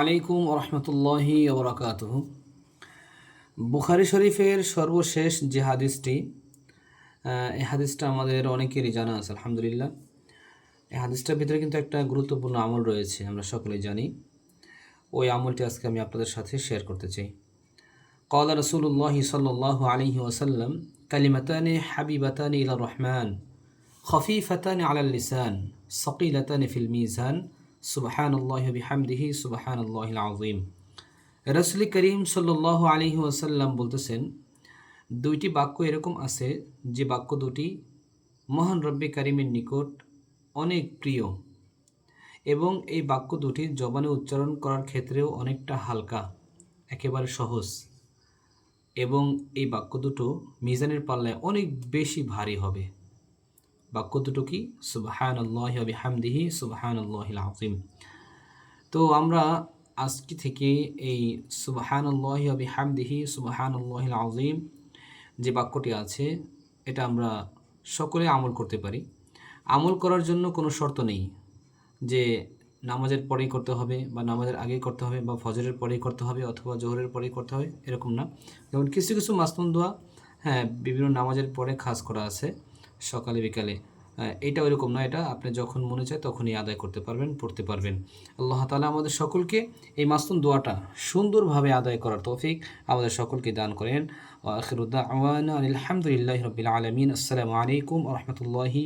আলাইকুম রহমতুল্লাহি ওরাকাত বুখারি শরীফের সর্বশেষ যে হাদিসটি এ হাদিসটা আমাদের অনেকেরই জানা আছে, আলহামদুলিল্লাহ। এই হাদিসটার ভিতরে কিন্তু একটা গুরুত্বপূর্ণ আমল রয়েছে, আমরা সকলেই জানি। ওই আমলটি আজকে আমি আপনাদের সাথে শেয়ার করতে চাই। কলা রসুল্লাহি সাল্লাহ আলহি ওসাল্লাম কালিমাতানি হাবিবাতানি ইলা রহমান, খফিফাতানি আলাল লিসান, সকিলাতানি ফিল মিজান সুবাহানুল্লাহ করিম সাল্লাহ আলহি ওয়াসাল্লাম বলতেছেন, দুইটি বাক্য এরকম আছে যে বাক্য দুটি মহান রব্বি কারিমের নিকট অনেক প্রিয় এবং এই বাক্য দুটি জবানে উচ্চারণ করার ক্ষেত্রেও অনেকটা হালকা, একেবারে সহজ এবং এই বাক্য দুটো মিজানের পাল্লায় অনেক বেশি ভারী হবে। বাক্য দুটো কি সুবাহান আল্লাহ হামদিহি সুবাহান আল্লাহ আজিম তো আমরা আজকে থেকে এই সুবাহান আল্লাহ হামদিহি সুবাহান আল্লাহ আজিম যে বাক্যটি আছে, এটা আমরা সকলে আমল করতে পারি। আমল করার জন্য কোনো শর্ত নেই যে নামাজের পরেই করতে হবে বা নামাজের আগেই করতে হবে বা ফজরের পরেই করতে হবে অথবা জোহরের পরেই করতে হবে, এরকম না। যেমন কিছু কিছু মাসনুন দোয়া হ্যাঁ বিভিন্ন নামাজের পরে খাস করা আছে। সকালে, বিকালে। এটা ওইরকম নয়, এটা আপনি যখন মনে চায় তখনই আদায় করতে পারবেন, পড়তে পারবেন। আল্লাহ তালা আমাদের সকলকে এই মাস্তুন দোয়াটা সুন্দরভাবে আদায় করার তৌফিক আমাদের সকলকে দান করেন। আলহামদুলিল্লাহ রবিল আলমিন। আসসালামু আলাইকুম রহমতুল্লাহি